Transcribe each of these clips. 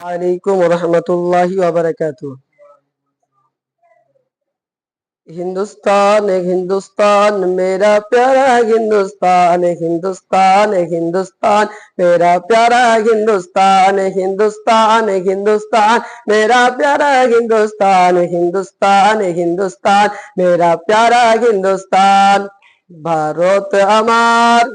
আলাইকুম রহমতুল্লাহি हिंदुस्तान एक हिंदुस्तान मेरा प्यारा हिंदुस्तान एक हिंदुस्तान एक हिंदुस्तान मेरा प्यारा हिंदुस्तान एक हिंदुस्तान एक हिंदुस्तान मेरा प्यारा हिंदुस्तान हिंदुस्तान एक हिंदुस्तान मेरा प्यारा हिंदुस्तान भारत अमार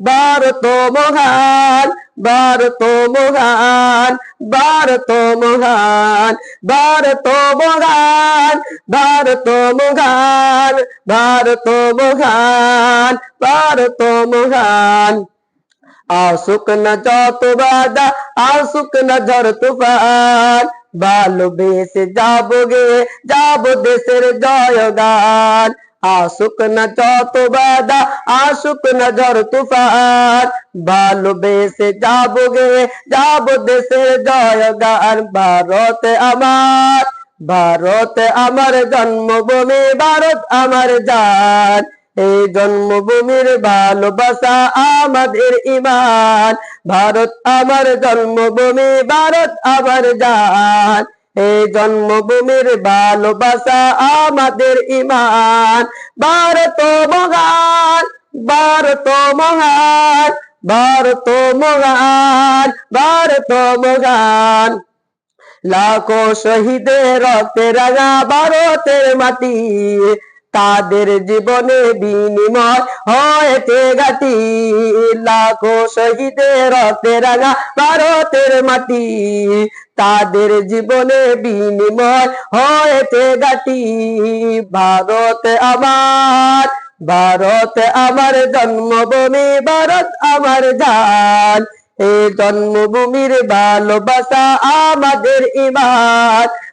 ভারত মহান ভারত মহান ভারত মহান ভারত মহান ভারত মহান ভারত মহান ভারত মহান। আসুক না যত বাদা আসুক না ঝড় তুফান। ভালোবেসে যাব গে যাব দেশের জয়গান। আসুক না বাদা আসুক না ঝড় তুফান। ভালোবেসে যাব গে, যাব দেশের জয়গান ভারত আমার ভারত আমার জন্মভূমি, ভারত আমার জান। এই জন্মভূমির ভালোবাসা আমাদের ইমান। ভারত আমার জন্মভূমি, ভারত আমার জান। এই জন্মভূমির ভালোবাসা আমাদের ইমান। ভারত মহান ভারত মহান ভারত মহান ভারত মহান। লাখো শহীদের রক্তে রাঙা ভারতের মাটি। তাদের জীবনে বিনিময় হয়েছে গাটি লাখো শহীদের রক্তে রাঙা ভারতের মাটি। তাদের জীবনে বিনিময় হয়েছে গাটি ভারত আমার ভারত আমার জন্মভূমি, ভারত আমার জান। এই জন্মভূমির ভালোবাসা আমাদের ইমান।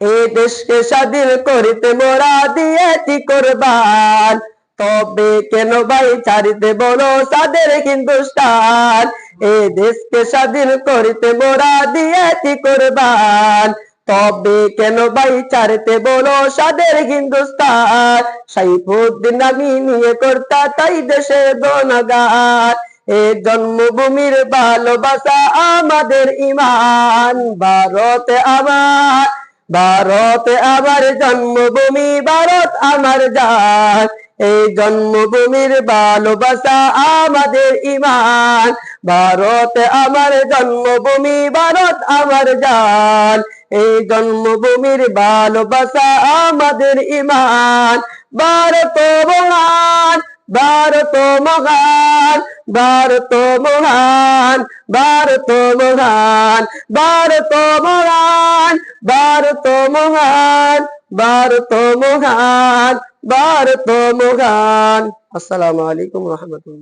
এই দেশকে স্বাধীন করিতে মোরা দিয়েছি কোরবান। তবে কেন ভাই চারিতে বলো সাদের হিন্দুস্তান? এই দেশকে স্বাধীন করিতে মোরা দিয়েছি কোরবান। তবে কেন ভাই চারিতে বলো সাদের হিন্দুস্তান? সাইফুদ্দিন আমি নিয়ে করতা, তাই দেশে গণগান। এ জন্মভূমির ভালোবাসা আমাদের ইমান, ভারত আমার। ভারত আমার জন্মভূমি, ভারত আমার জাত এই জন্মভূমির ভালোবাসা আমাদের ইমান। ভারত আমার জন্মভূমি, ভারত আমার জান। এই জন্মভূমির ভালোবাসা আমাদের ইমান। ভারত মহান ভারত মহান ভারত মহান ভারত মহান ভারত মহান ভারত মহান ভারত মহান ভারত মহান। আসসালামু আলাইকুম রহমতুল্লাহ।